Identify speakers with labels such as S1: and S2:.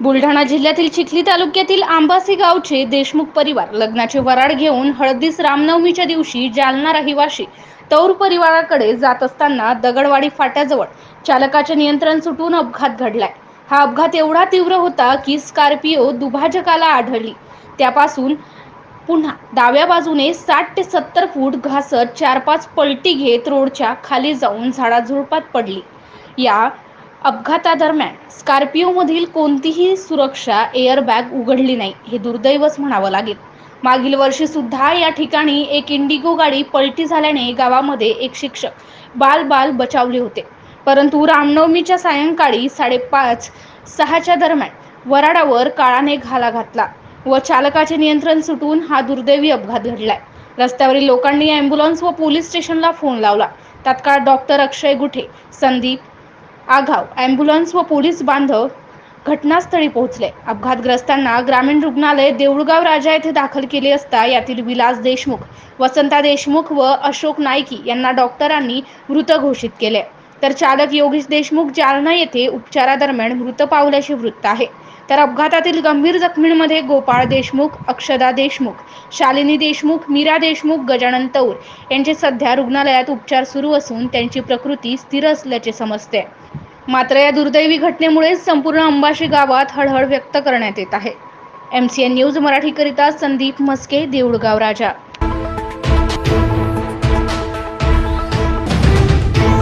S1: बुलढाणा जिल्ह्यातील चिखली तालुक्यातील आंबासी गावचे देशमुख परिवार लग्नाचे वराड घेऊन हळदीस रामनवमीच्या दिवशी जालना रहिवाशी तौर परिवाराकडे जात असताना दगडवाडी फाट्याजवळ चालकाचे नियंत्रण सुटून अपघात घडलाय. हा अपघात एवढा तीव्र होता की स्कॉर्पिओ दुभाजकाला आढळली. त्यापासून पुन्हा डाव्या बाजूने साठ ते सत्तर फूट घासत चार पाच पलटी घेत रोडच्या खाली जाऊन झाडाझुडपात पडली. या अपघातादरम्यान स्कॉर्पिओमधील कोणतीही सुरक्षा एअरबॅग उघडली नाही हे दुर्दैवच म्हणावं लागेल. मागील वर्षी सुद्धा या ठिकाणी एक इंडिगो गाडी पलटी झाल्याने गावामध्ये एक शिक्षक बाल बाल बचावले होते. परंतु रामनवमीच्या सायंकाळी साडेपाच सहाच्या दरम्यान वराडावर काळाने घाला घातला व चालकाचे नियंत्रण सुटून हा दुर्दैवी अपघात घडलाय. रस्त्यावरील लोकांनी अँब्युलन्स व पोलीस स्टेशनला फोन लावला. तात्काळ डॉक्टर अक्षय गुठे संदीप आघाव अँब्युलन्स व पोलीस बांधव घटनास्थळी पोहोचले. अपघातग्रस्तांना ग्रामीण रुग्णालय देऊळगाव राजा येथे दाखल केले असता यातील विलास देशमुख वसंता देशमुख व अशोक नाईकी यांना डॉक्टरांनी मृत घोषित केले. तर चालक योगेश देशमुख जालना येथे उपचारादरम्यान मृत पावल्याचे वृत्त आहे. तर अपघातातील गंभीर जखमींमध्ये गोपाळ देशमुख अक्षदा देशमुख शालिनी देशमुख मीरा देशमुख गजानन तौर यांचे सध्या रुग्णालयात उपचार सुरू असून त्यांची प्रकृती स्थिर असल्याचे समजते. मात्र या दुर्दैवी घटनेमुळे संपूर्ण अंबाशी गावात हळहळ व्यक्त करण्यात येत आहे. एम सी एन न्यूज मराठीकरिता संदीप म्हस्के देऊळगाव राजा.